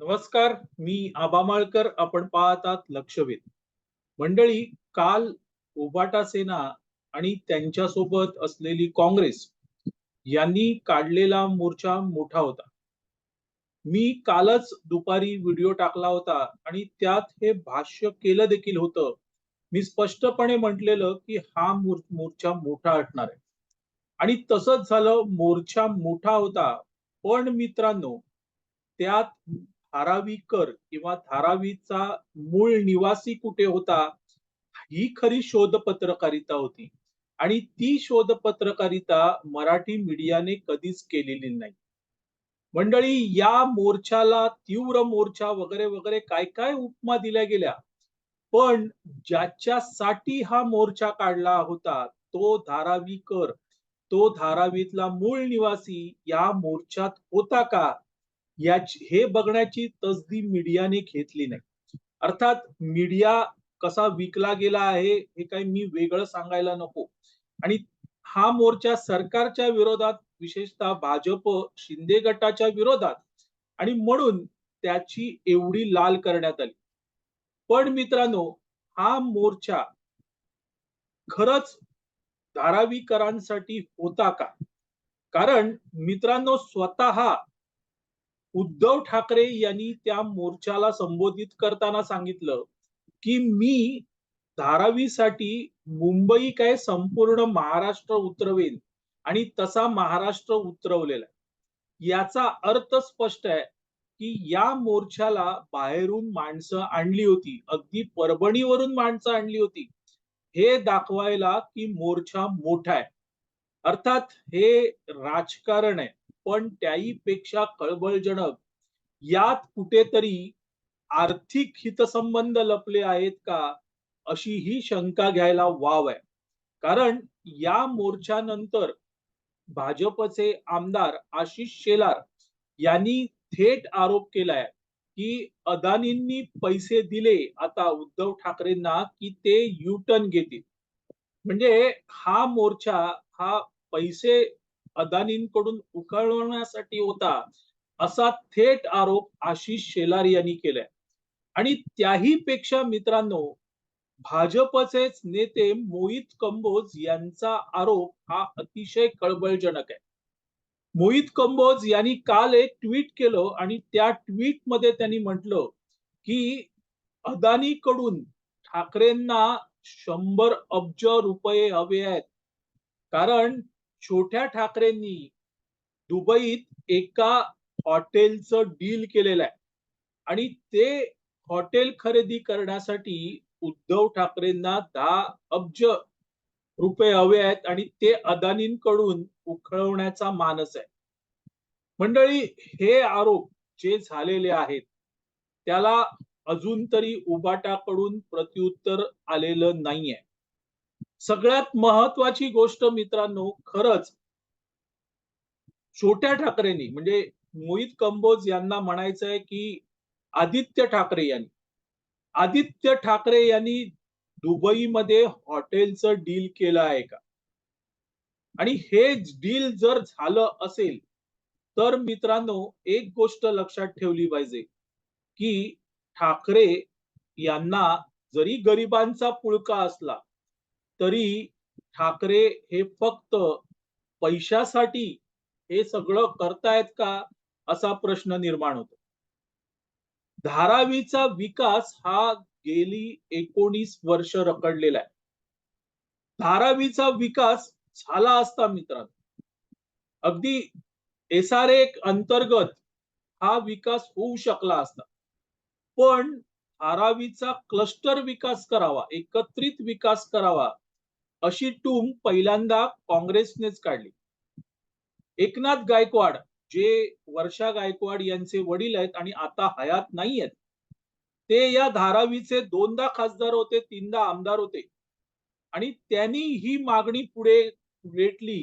नमस्कार मी आबामाळकर आपण पाहतात लक्षवेध. मंडळी काल उबाटा सेना आणि त्यांच्यासोबत असलेली काँग्रेस यांनी काढलेला मोर्चा मोठा होता. मी कालच दुपारी व्हिडिओ टाकला होता आणि त्यात हे भाष्य केलं देखील होतं. मी स्पष्टपणे म्हटलेलं की हा मोर्चा मोठा असणार आहे. आणि तसंच झालं मोर्चा मोठा होता. पण मित्रांनो त्यात धारावीकर किंवा धारावीचा मूळ निवासी कुठे होता? ही खरी शोध पत्रकारिता होती. आणि ती शोध पत्रकारिता मराठी मीडियाने कधीच केलेली नाही. मंडळी या मोर्चाला तीव्र मोर्चा वगैरे वगैरे काय काय उपमा दिल्या गेल्या? पण ज्याच्यासाठी हा मोर्चा काढला होता तो धारावीकर तो धारावीतला मूळ निवासी या मोर्चात होता का? याची हे बघण्याची तसदी मीडियाने घेतली नाही. अर्थात मीडिया कसा विकला गेला आहे हे काही मी वेगळं सांगायला नको. आणि हा मोर्चा सरकारच्या विरोधात विशेषतः भाजप शिंदे गटाच्या विरोधात आणि म्हणून त्याची एवढी लाल करण्यात आली. पण मित्रांनो हा मोर्चा खरंच धारावीकरांसाठी होता का? कारण मित्रांनो स्वतः उद्धव ठाकरे यांनी त्या मोर्चाला संबोधित करताना सांगितलं की मी धारावीसाठी मुंबई काय संपूर्ण महाराष्ट्र उतरवेन आणि तसा महाराष्ट्र उतरवलेला आहे. याचा अर्थ स्पष्ट आहे की या मोर्चाला बाहेरून माणसं आणली होती अगदी परभणीवरून माणसं आणली होती. हे दाखवायला की मोर्चा मोठा आहे. अर्थात हे राजकारण आहे. पण त्याही पेक्षा कळबळजनक. यात कुठेतरी आर्थिक हितसंबंध लपले आहेत का अशी ही शंका घ्यायला वाव आहे. कारण या मोर्चानंतर भाजपचे आमदार आशिष शेलार यांनी थेट आरोप केलाय की अदानींनी पैसे दिले आता उद्धव ठाकरेंना की ते युटर्न घेतील. म्हणजे हा मोर्चा हा पैसे अदानींकडून उकळवण्यासाठी होता असा थेट आरोप आशिष शेलार यांनी केलाय. आणि त्याही पेक्षा मित्रांनो भाजपचेच नेते मोहित कंबोज यांचा आरोप हा अतिशय कळबळजनक आहे. मोहित कंबोज यांनी काल एक ट्विट केलं आणि त्या ट्विटमध्ये त्यांनी म्हटलं की अदानीकडून ठाकरेंना शंभर अब्ज रुपये हवे आहेत. कारण छोट्या ठाकरेंनी दुबईत एका हॉटेलचं डील केलेलं आहे. आणि ते हॉटेल खरेदी करण्यासाठी उद्धव ठाकरेंना दहा अब्ज रुपये हवे आहेत आणि ते अदानींकडून उखळवण्याचा मानस आहे. मंडळी हे आरोप जे झालेले आहेत त्याला अजून तरी उबाटाकडून प्रत्युत्तर आलेलं नाहीये. सगळ्यात महत्वाची गोष्ट मित्रांनो खरंच छोट्या ठाकरेंनी म्हणजे मोहित कंबोज यांना म्हणायचं आहे की आदित्य ठाकरे यांनी आदित्य ठाकरे यांनी दुबईमध्ये हॉटेलचं डील केलं आहे का? आणि हे डील जर झालं असेल तर मित्रांनो एक गोष्ट लक्षात ठेवली पाहिजे की ठाकरे यांना जरी गरिबांचा पुळका असला तरी ठाकरे हे फक्त पैशासाठी हे सगळं करतायत का असा प्रश्न निर्माण होतो. धारावीचा विकास हा गेली एकोणीस वर्ष रखडलेला आहे. धारावीचा विकास झाला असता मित्रांनो अगदी एस आर एक अंतर्गत हा विकास होऊ शकला असता. पण धारावीचा क्लस्टर विकास करावा एकत्रित विकास करावा अशी टूम पहिल्यांदा काँग्रेसनेच काढली. एकनाथ गायकवाड जे वर्षा गायकवाड यांचे वडील आहेत आणि आता हयात नाही आहेत ते या धारावीचे दोनदा खासदार होते तीनदा आमदार होते. आणि त्यांनी ही मागणी पुढे रेटली.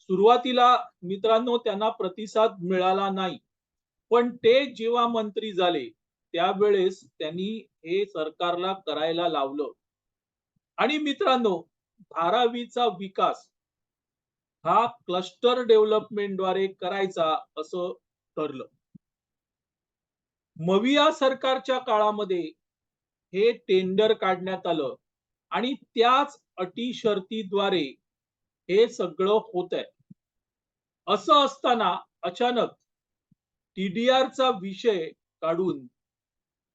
सुरुवातीला मित्रांनो त्यांना प्रतिसाद मिळाला नाही. पण ते जेव्हा मंत्री झाले त्यावेळेस त्यांनी हे सरकारला करायला लावलं. आणि मित्रांनो धारावीचा विकास हा क्लस्टर डेव्हलपमेंटद्वारे करायचा असं ठरलं. मविया सरकारच्या काळामध्ये हे टेंडर काढण्यात आलं आणि त्याच अटी शर्तीद्वारे हे सगळं होत आहे असं असताना अचानक टीडीआरचा विषय काढून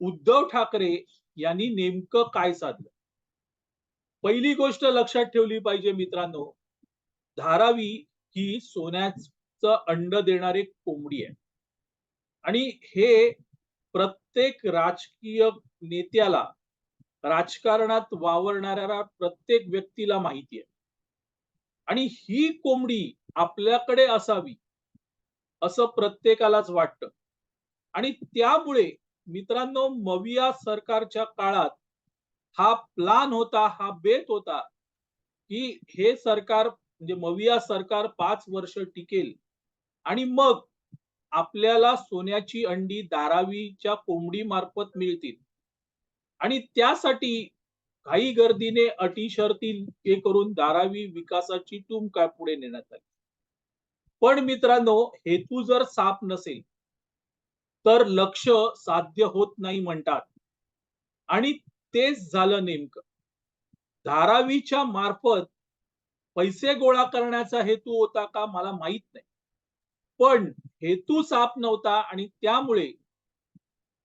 उद्धव ठाकरे यांनी नेमकं काय साधलं? पहिली गोष्ट लक्षात ठेवली पाहिजे मित्रांनो धारावी ही सोन्याचं अंड देणारी कोंबडी आहे. आणि हे प्रत्येक राजकीय नेत्याला राजकारणात वावरणाऱ्या प्रत्येक व्यक्तीला माहिती आहे. आणि ही कोंबडी आपल्याकडे असावी असं प्रत्येकालाच वाटतं. आणि त्यामुळे मित्रांनो मविया सरकारच्या काळात हा प्लान होता हा बेत होता की हे सरकार म्हणजे मविया सरकार पाच वर्ष टिकेल आणि मग आपल्याला सोन्याची अंडी दारावीच्या कोंबडी मार्फत मिळतील. आणि त्यासाठी काही गर्दीने अटी शर्ती हे करून धारावी विकासाची टूम काय पुढे नेण्यात आली. पण मित्रांनो हेतू जर साफ नसेल तर लक्ष साध्य होत नाही म्हणतात. आणि तेच झालं नेमकं. धारावीच्या मार्फत पैसे गोळा करण्याचा हेतू होता का मला माहीत नाही. पण हेतू साफ नव्हता आणि त्यामुळे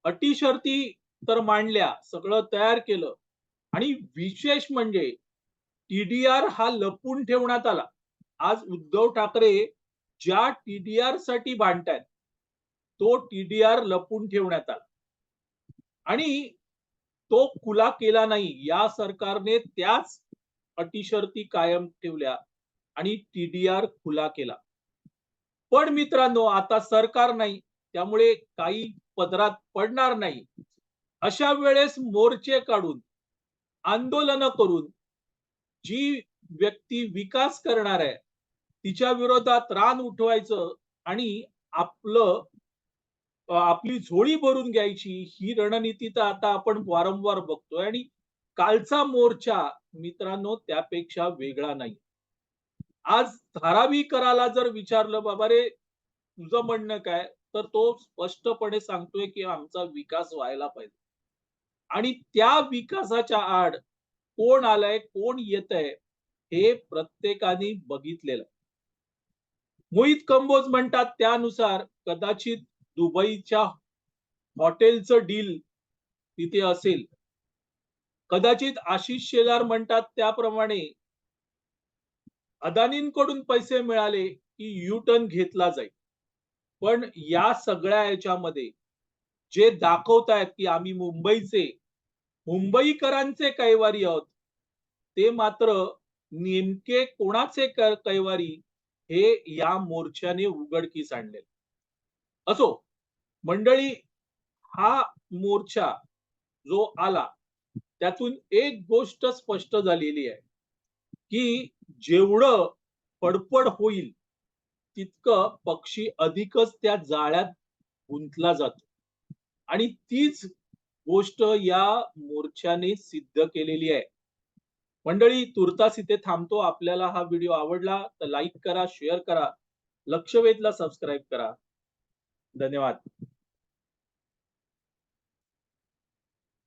अटी शर्ती तर मांडल्या सगळं तयार केलं. आणि विशेष म्हणजे टीडीआर हा लपून ठेवण्यात आला. आज उद्धव ठाकरे ज्या टीडीआरसाठी भांडतायत तो टीडीआर लपून ठेवण्यात आला. आणि तो खुला केला नाही. या सरकारने त्याच अटीशर्ती कायम ठेवल्या आणि टीडीआर खुला केला. पण मित्रांनो आता सरकार नाही. त्यामुळे काही पदरात पडणार नाही. अशा वेळेस मोर्चे काढून आंदोलन करून जी व्यक्ती विकास करणार आहे तिच्या विरोधात रान उठवायचं आणि आपलं आपली झोळी भरून घ्यायची ही रणनीती तर आता आपण वारंवार बघतोय आणि कालचा मोर्चा मित्रांनो त्यापेक्षा वेगळा नाही. आज धारावीकराला जर विचारलं बाबा रे तुझं म्हणणं काय? तर तो स्पष्टपणे सांगतोय की आमचा विकास व्हायला पाहिजे. आणि त्या विकासाच्या आड कोण आलाय कोण येत आहे हे प्रत्येकाने बघितलेलं. मोहित कंबोज म्हणतात त्यानुसार कदाचित दुबईच्या हॉटेलचं डील तिथे असेल. कदाचित आशिष शेलार म्हणतात त्याप्रमाणे अदानींकडून पैसे मिळाले की यू टर्न घेतला जाईल. पण या सगळ्या याच्यामध्ये जे दाखवतायत की आम्ही मुंबईचे मुंबईकरांचे कैवारी आहोत ते मात्र नेमके कोणाचे कैवारी हे या मोर्चाने उघडकीस आणले असो मंडळी हा मोर्चा जो आला त्यातून एक गोष्ट स्पष्ट झालेली आहे की जेवढं पडपड होईल तितकं पक्षी अधिकच त्या जाळ्यात गुंतला जातो. आणि तीच गोष्ट या मोर्चाने सिद्ध केलेली आहे. मंडळी तुर्तास इथे थांबतो. आपल्याला हा व्हिडिओ आवडला तर लाईक करा शेअर करा लक्षवेधला सबस्क्राईब करा. धन्यवाद.